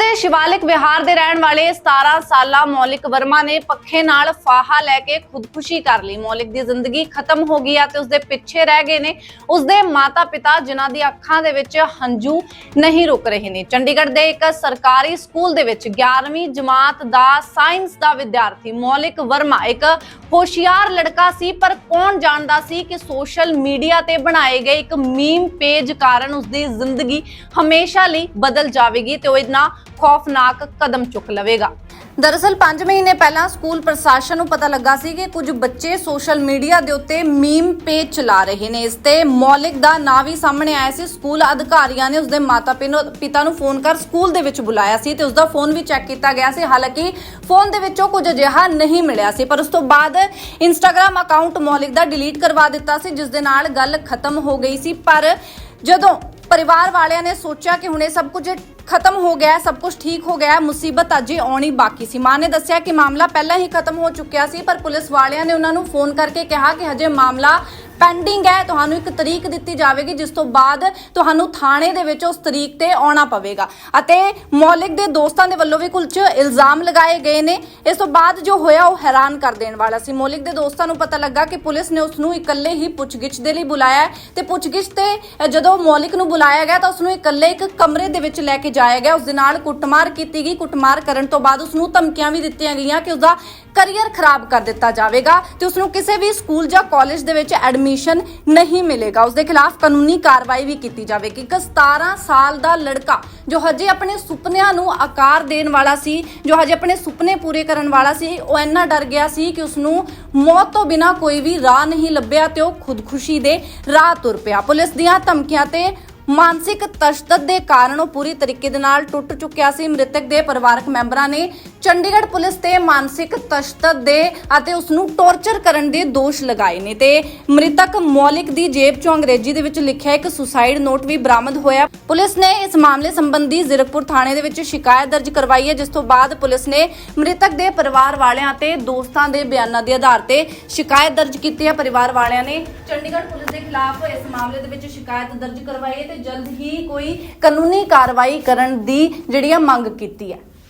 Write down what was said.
ਦੇ ਸ਼ਿਵਾਲਿਕ ਵਿਹਾਰ ਦੇ ਰਹਿਣ ਵਾਲੇ 17 ਸਾਲਾ ਮੌਲਿਕ ਵਰਮਾ ਨੇ ਪੱਖੇ ਨਾਲ ਫਾਹਾ ਲੈ ਕੇ ਖੁਦਕੁਸ਼ੀ ਕਰ ਲਈ। ਮੌਲਿਕ ਦੀ ਜ਼ਿੰਦਗੀ ਖਤਮ ਹੋ ਗਈ ਆ ਤੇ ਉਸਦੇ ਪਿੱਛੇ ਰਹਿ ਗਏ ਨੇ। ਉਸਦੇ ਮਾਤਾ-ਪਿਤਾ ਜਿਨ੍ਹਾਂ ਦੀ ਅੱਖਾਂ ਦੇ ਵਿੱਚ ਹੰਝੂ ਨਹੀਂ ਰੁਕ ਰਹੇ ਨੇ। ਚੰਡੀਗੜ੍ਹ ਦੇ ਇੱਕ ਸਰਕਾਰੀ ਸਕੂਲ ਦੇ ਵਿੱਚ 11ਵੀਂ ਜਮਾਤ ਦਾ ਸਾਇੰਸ ਦਾ ਵਿਦਿਆਰਥੀ ਮੌਲਿਕ ਵਰਮਾ ਇੱਕ ਹੋਸ਼ਿਆਰ ਲੜਕਾ ਸੀ, ਪਰ ਕੌਣ ਜਾਣਦਾ ਸੀ ਕਿ ਸੋਸ਼ਲ ਮੀਡੀਆ ਤੇ ਬਣਾਏ ਗਏ ਇੱਕ ਮੀਮ ਪੇਜ ਕਾਰਨ ਉਸਦੀ ਜ਼ਿੰਦਗੀ ਹਮੇਸ਼ਾ ਲਈ ਬਦਲ ਜਾਵੇਗੀ ਤੇ ਉਹ ਇਤਨਾ ਖੌਫਨਾਕ ਕਦਮ ਚੁੱਕ ਲਵੇਗਾ। ਦਰਅਸਲ 5 ਮਹੀਨੇ ਪਹਿਲਾਂ ਸਕੂਲ ਪ੍ਰਸ਼ਾਸਨ ਨੂੰ ਪਤਾ ਲੱਗਾ ਸੀ ਕਿ ਕੁਝ ਬੱਚੇ ਸੋਸ਼ਲ ਮੀਡੀਆ ਦੇ ਉੱਤੇ ਮੀਮ ਪੇਜ ਚਲਾ ਰਹੇ ਨੇ। ਇਸ ਤੇ ਮੌਲਿਕ ਦਾ ਨਾਂ ਵੀ ਸਾਹਮਣੇ ਆਇਆ ਸੀ। ਸਕੂਲ ਅਧਿਕਾਰੀਆਂ ਨੇ ਉਸਦੇ ਮਾਤਾ-ਪਿਤਾ ਨੂੰ ਫੋਨ ਕਰ ਸਕੂਲ ਦੇ ਵਿੱਚ ਬੁਲਾਇਆ ਸੀ ਤੇ ਉਸਦਾ ਫੋਨ ਵੀ ਚੈੱਕ ਕੀਤਾ ਗਿਆ ਸੀ। ਹਾਲਾਂਕਿ, ਫੋਨ ਦੇ ਵਿੱਚੋਂ ਕੁਝ ਅਜਿਹਾ ਨਹੀਂ ਮਿਲਿਆ ਸੀ, ਪਰ ਉਸ ਤੋਂ ਬਾਅਦ ਇੰਸਟਾਗ੍ਰam ਅਕਾਊਂਟ ਮੌਲਿਕ ਦਾ ਡਿਲੀਟ ਕਰਵਾ ਦਿੱਤਾ ਸੀ, ਜਿਸ ਦੇ ਨਾਲ ਗੱਲ ਖਤਮ ਹੋ ਗਈ ਸੀ। ਪਰ ਜਦੋਂ ਪਰਿਵਾਰ ਵਾਲਿਆਂ ਨੇ ਸੋਚਿਆ ਕਿ ਹੁਣ ਇਹ ਸਭ ਕੁਝ ਖਤਮ ਹੋ ਗਿਆ, ਸਭ ਕੁਝ ਠੀਕ ਹੋ ਗਿਆ, ਮੁਸੀਬਤ ਅਜੇ ਆਉਣੀ ਬਾਕੀ ਸੀ। ਮਾਂ ਨੇ ਦੱਸਿਆ ਕਿ ਮਾਮਲਾ ਪਹਿਲਾਂ ਹੀ ਖਤਮ ਹੋ ਚੁੱਕਿਆ ਸੀ, ਪਰ ਪੁਲਿਸ ਵਾਲਿਆਂ ਨੇ ਉਹਨਾਂ ਨੂੰ ਫੋਨ ਕਰਕੇ ਕਿਹਾ ਕਿ ਹਜੇ ਮਾਮਲਾ ਪੈਂਡਿੰਗ ਹੈ, ਤੁਹਾਨੂੰ ਇੱਕ ਤਰੀਕ ਦਿੱਤੀ ਜਾਵੇਗੀ, ਜਿਸ ਤੋਂ ਬਾਅਦ ਤੁਹਾਨੂੰ ਥਾਣੇ ਦੇ ਵਿੱਚ ਉਸ ਤਰੀਕ ਤੇ ਆਉਣਾ ਪਵੇਗਾ। ਅਤੇ ਮੌਲਿਕ ਦੇ ਦੋਸਤਾਂ ਦੇ ਵੱਲੋਂ ਵੀ ਕੁਝ ਇਲਜ਼ਾਮ ਲਗਾਏ ਗਏ ਨੇ। ਇਸ ਤੋਂ ਬਾਅਦ ਜੋ ਹੋਇਆ, ਉਹ ਹੈਰਾਨ ਕਰ ਦੇਣ ਵਾਲਾ ਸੀ। ਮੌਲਿਕ ਦੇ ਦੋਸਤਾਂ ਨੂੰ ਪਤਾ ਲੱਗਾ ਕਿ ਪੁਲਿਸ ਨੇ ਉਸ ਨੂੰ ਇਕੱਲੇ ਹੀ ਪੁੱਛਗਿੱਛ ਦੇ ਲਈ ਬੁਲਾਇਆ ਤੇ ਪੁੱਛਗਿੱਛ ਤੇ ਜਦੋਂ ਮੌਲਿਕ ਨੂੰ ਬੁਲਾਇਆ ਗਿਆ, ਤਾਂ ਉਸ ਨੂੰ ਇਕੱਲੇ ਇੱਕ ਕਮਰੇ ਦੇ ਵਿੱਚ ਲੈ ਕੇ ਜਾਇਆ ਗਿਆ। ਉਸ ਦੇ ਨਾਲ ਕੁੱਟਮਾਰ ਕੀਤੀ ਗਈ। ਕੁੱਟਮਾਰ ਕਰਨ ਤੋਂ ਬਾਅਦ ਉਸ ਨੂੰ ਧਮਕੀਆਂ ਵੀ ਦਿੱਤੀਆਂ ਗਈਆਂ ਕਿ ਉਸ ਦਾ ਕਰੀਅਰ ਖਰਾਬ ਕਰ ਦਿੱਤਾ ਜਾਵੇਗਾ ਤੇ ਉਸ ਨੂੰ ਕਿਸੇ ਵੀ ਸਕੂਲ ਜਾਂ ਕਾਲਜ ਦੇ ਵਿੱਚ ਐਡਮਿਸ਼ਨ ਐਡਮਿਸ਼ਨ ਨਹੀਂ ਮਿਲੇਗਾ। ਉਸ ਦੇ ਖਿਲਾਫ ਕਾਨੂੰਨੀ ਕਾਰਵਾਈ ਵੀ ਕੀਤੀ ਜਾਵੇਗੀ। ਇੱਕ 17 ਸਾਲ ਦਾ ਲੜਕਾ ਜੋ ਹਜੇ ਆਪਣੇ ਸੁਪਨਿਆਂ ਨੂੰ ਆਕਾਰ ਦੇਣ ਵਾਲਾ ਸੀ, ਜੋ ਹਜੇ ਆਪਣੇ ਸੁਪਨੇ ਪੂਰੇ ਕਰਨ ਵਾਲਾ ਸੀ, ਉਹ ਇੰਨਾ ਡਰ ਗਿਆ ਸੀ ਕਿ ਉਸ ਨੂੰ ਮੌਤ ਤੋਂ ਬਿਨਾ ਕੋਈ ਵੀ ਰਾਹ ਨਹੀਂ ਲੱਭਿਆ ਤੇ ਉਹ ਖੁਦਕੁਸ਼ੀ ਦੇ ਰਾਹ ਤੁਰ ਪਿਆ। ਪੁਲਿਸ ਦੀਆਂ ਧਮਕੀਆਂ ਤੇ ਮਾਨਸਿਕ ਤਸ਼ੱਦਦ ਦੇ ਕਾਰਨ ਉਹ ਪੂਰੀ ਤਰੀਕੇ ਦੇ ਨਾਲ ਟੁੱਟ ਚੁੱਕਿਆ ਸੀ। ਮ੍ਰਿਤਕ ਦੇ ਪਰਿਵਾਰਕ ਮੈਂਬਰਾਂ ਨੇ ਚੰਡੀਗੜ੍ਹ ਪੁਲਿਸ ਤੇ ਮਾਨਸਿਕ ਤਸ਼ੱਦਦ ਦੇ ਅਤੇ ਉਸ ਨੂੰ ਟੌਰਚਰ ਕਰਨ ਦੇ ਦੋਸ਼ ਲਗਾਏ ਨੇ ਤੇ ਮ੍ਰਿਤਕ ਮੌਲਿਕ ਦੀ ਜੇਬ ਚੋਂ ਅੰਗਰੇਜ਼ੀ ਦੇ ਵਿੱਚ ਲਿਖਿਆ ਇੱਕ ਸੁਸਾਈਡ ਨੋਟ ਵੀ ਬਰਾਮਦ ਹੋਇਆ। ਪੁਲਿਸ ਨੇ ਇਸ ਮਾਮਲੇ ਸੰਬੰਧੀ ਜ਼ੀਰਕਪੁਰ ਥਾਣੇ ਦੇ ਵਿੱਚ ਸ਼ਿਕਾਇਤ ਦਰਜ ਕਰਵਾਈ ਹੈ, ਜਿਸ ਤੋਂ ਬਾਅਦ ਪੁਲਿਸ ਨੇ ਮ੍ਰਿਤਕ ਦੇ ਪਰਿਵਾਰ ਵਾਲਿਆਂ ਤੇ ਦੋਸਤਾਂ ਦੇ ਬਿਆਨਾਂ ਦੇ ਆਧਾਰ ਤੇ ਸ਼ਿਕਾਇਤ ਦਰਜ ਕੀਤੀ ਹੈ। ਪਰਿਵਾਰ ਵਾਲਿਆਂ ਨੇ ਚੰਡੀਗੜ੍ਹ ਪੁਲਿਸ ਦੇ ਖਿਲਾਫ ਇਸ ਮਾਮਲੇ ਦੇ ਵਿੱਚ ਸ਼ਿਕਾਇਤ ਦਰਜ ਕਰਵਾਈ ਹੈ ਤੇ ਜਲਦ ਹੀ ਕੋਈ ਕਾਨੂੰਨੀ ਕਾਰਵਾਈ ਕਰਨ ਦੀ ਜਿਹੜੀ ਆ ਮੰਗ ਕੀਤੀ ਹੈ।